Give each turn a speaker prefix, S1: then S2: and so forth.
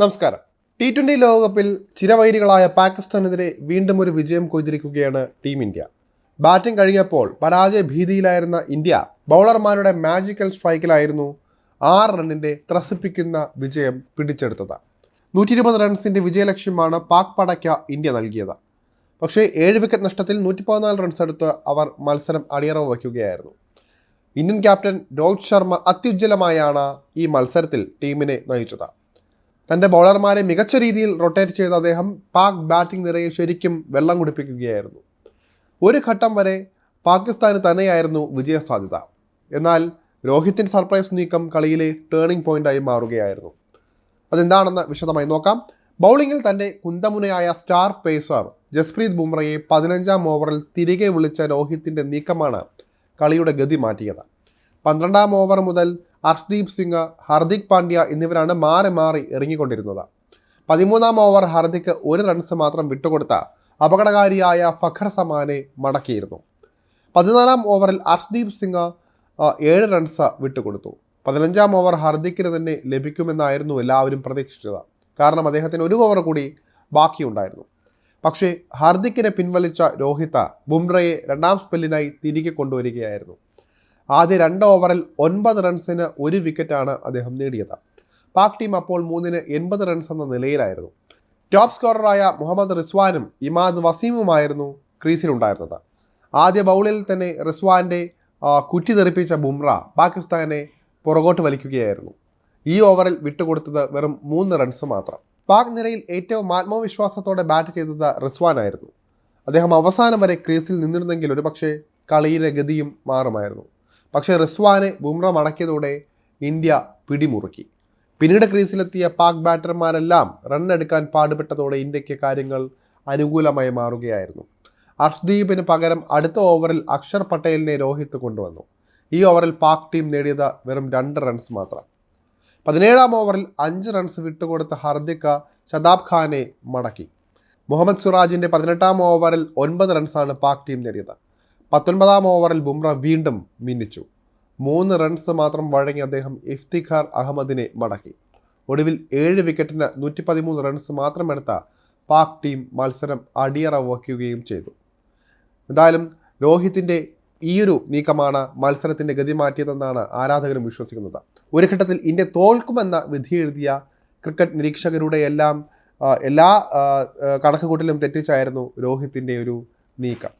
S1: നമസ്കാരം. T twenty ലോകകപ്പിൽ ചിരവൈരികളായ പാകിസ്ഥാനെതിരെ വീണ്ടും ഒരു വിജയം കൊയ്തിരിക്കുകയാണ് ടീം ഇന്ത്യ. ബാറ്റിംഗ് കഴിഞ്ഞപ്പോൾ പരാജയ ഭീതിയിലായിരുന്ന ഇന്ത്യ ബൗളർമാരുടെ മാജിക്കൽ സ്ട്രൈക്കിലായിരുന്നു ആറ് റണ്ണിന്റെ ത്രസിപ്പിക്കുന്ന വിജയം പിടിച്ചെടുത്തത്. നൂറ്റി ഇരുപത് റൺസിന്റെ വിജയലക്ഷ്യമാണ് പാക് പടയ്ക്ക ഇന്ത്യ നൽകിയത്. പക്ഷേ ഏഴ് വിക്കറ്റ് നഷ്ടത്തിൽ നൂറ്റി പതിനാല് റൺസ് എടുത്ത് അവർ മത്സരം അടിയറവ് വയ്ക്കുകയായിരുന്നു. ഇന്ത്യൻ ക്യാപ്റ്റൻ രോഹിത് ശർമ്മ അത്യുജ്വലമായാണ് ഈ മത്സരത്തിൽ ടീമിനെ നയിച്ചത്. തന്റെ ബൗളർമാരെ മികച്ച രീതിയിൽ റൊട്ടേറ്റ് ചെയ്ത അദ്ദേഹം പാക് ബാറ്റിംഗ് നിരയെ ശരിക്കും വെള്ളം കുടിപ്പിക്കുകയായിരുന്നു. ഒരു ഘട്ടം വരെ പാകിസ്ഥാന് തന്നെയായിരുന്നു വിജയസാധ്യത. എന്നാൽ രോഹിത്തിന്റെ സർപ്രൈസ് നീക്കം കളിയിലെ ടേണിംഗ് പോയിന്റായി മാറുകയായിരുന്നു. അതെന്താണെന്ന് വിശദമായി നോക്കാം. ബൗളിങ്ങിൽ തന്റെ കുന്തമുനയായ സ്റ്റാർ പേസർ ജസ്പ്രീത് ബുംറയെ പതിനഞ്ചാം ഓവറിൽ തിരികെ വിളിച്ച രോഹിത്തിന്റെ നീക്കമാണ് കളിയുടെ ഗതി മാറ്റിയത്. പന്ത്രണ്ടാം ഓവർ മുതൽ അർഷ്ദീപ് സിംഗ് ഹർദിക് പാണ്ഡ്യ എന്നിവരാണ് മാറി മാറി ഇറങ്ങിക്കൊണ്ടിരുന്നത്. പതിമൂന്നാം ഓവർ ഹർദിക്ക് ഒരു റൺസ് മാത്രം വിട്ടുകൊടുത്ത അപകടകാരിയായ ഫഖർ സമാനെ മടക്കിയിരുന്നു. പതിനാലാം ഓവറിൽ അർഷ്ദീപ് സിംഗ് ഏഴ് റൺസ് വിട്ടുകൊടുത്തു. പതിനഞ്ചാം ഓവർ ഹർദിക്കിന് തന്നെ ലഭിക്കുമെന്നായിരുന്നു എല്ലാവരും പ്രതീക്ഷിച്ചത്. കാരണം അദ്ദേഹത്തിന് ഒരു ഓവർ കൂടി ബാക്കിയുണ്ടായിരുന്നു. പക്ഷേ ഹാർദിക്കിനെ പിൻവലിച്ച രോഹിത ബുംറയെ രണ്ടാം സ്പെല്ലിനായി തിരികെ കൊണ്ടുവരികയായിരുന്നു. ആദ്യ രണ്ട് ഓവറിൽ ഒൻപത് റൺസിന് ഒരു വിക്കറ്റാണ് അദ്ദേഹം നേടിയത്. പാക് ടീം അപ്പോൾ മൂന്നിന് എൺപത് റൺസ് എന്ന നിലയിലായിരുന്നു. ടോപ്പ് സ്കോററായ മുഹമ്മദ് റിസ്വാനും ഇമാദ് വസീമുമായിരുന്നു ക്രീസിലുണ്ടായിരുന്നത്. ആദ്യ ബൗളിൽ തന്നെ റിസ്വാന്റെ കുറ്റിതെറിപ്പിച്ച കുറ്റി തെറിപ്പിച്ച ബുംറ പാകിസ്ഥാനെ പുറകോട്ട് വലിക്കുകയായിരുന്നു. ഈ ഓവറിൽ വിട്ടുകൊടുത്തത് വെറും മൂന്ന് റൺസ് മാത്രം. പാക് നിരയിൽ ഏറ്റവും ആത്മവിശ്വാസത്തോടെ ബാറ്റ് ചെയ്തത് റിസ്വാനായിരുന്നു. അദ്ദേഹം അവസാനം വരെ ക്രീസിൽ നിന്നിരുന്നെങ്കിൽ ഒരുപക്ഷെ കളിയിലെ ഗതിയും മാറുമായിരുന്നു. പക്ഷേ റിസ്വാനെ ബുംറ മടക്കിയതോടെ ഇന്ത്യ പിടിമുറുക്കി. പിന്നീട് ക്രീസിലെത്തിയ പാക് ബാറ്റർമാരെല്ലാം റണ്ണെടുക്കാൻ പാടുപെട്ടതോടെ ഇന്ത്യയ്ക്ക് കാര്യങ്ങൾ അനുകൂലമായി മാറുകയായിരുന്നു. അർഷ്ദീപിന് പകരം അടുത്ത ഓവറിൽ അക്ഷർ പട്ടേലിനെ രോഹിത് കൊണ്ടുവന്നു. ഈ ഓവറിൽ പാക് ടീം നേടിയത് വെറും രണ്ട് റൺസ് മാത്രം. പതിനേഴാം ഓവറിൽ അഞ്ച് റൺസ് വിട്ടുകൊടുത്ത ഹർദിക്ക ശതാബ് ഖാനെ മടക്കി. മുഹമ്മദ് സുറാജിന്റെ പതിനെട്ടാം ഓവറിൽ ഒൻപത് റൺസാണ് പാക് ടീം നേടിയത്. പത്തൊൻപതാം ഓവറിൽ ബുംറ വീണ്ടും മിന്നിച്ചു. മൂന്ന് റൺസ് മാത്രം വഴങ്ങി അദ്ദേഹം ഇഫ്തിഖാർ അഹമ്മദിനെ മടക്കി. ഒടുവിൽ ഏഴ് വിക്കറ്റിന് നൂറ്റി പതിമൂന്ന് റൺസ് മാത്രം എടുത്ത പാക് ടീം മത്സരം അടിയറ വയ്ക്കുകയും ചെയ്തു. എന്തായാലും രോഹിത്തിന്റെ ഈയൊരു നീക്കമാണ് മത്സരത്തിന്റെ ഗതി മാറ്റിയതെന്നാണ് ആരാധകരും വിശ്വസിക്കുന്നത്. ഒരു ഘട്ടത്തിൽ ഇന്ത്യ തോൽക്കുമെന്ന വിധി എഴുതിയ ക്രിക്കറ്റ് നിരീക്ഷകരുടെ എല്ലാം എല്ലാ കണക്കുകൂട്ടലും തെറ്റിച്ചായിരുന്നു രോഹിത്തിന്റെ ഒരു നീക്കം.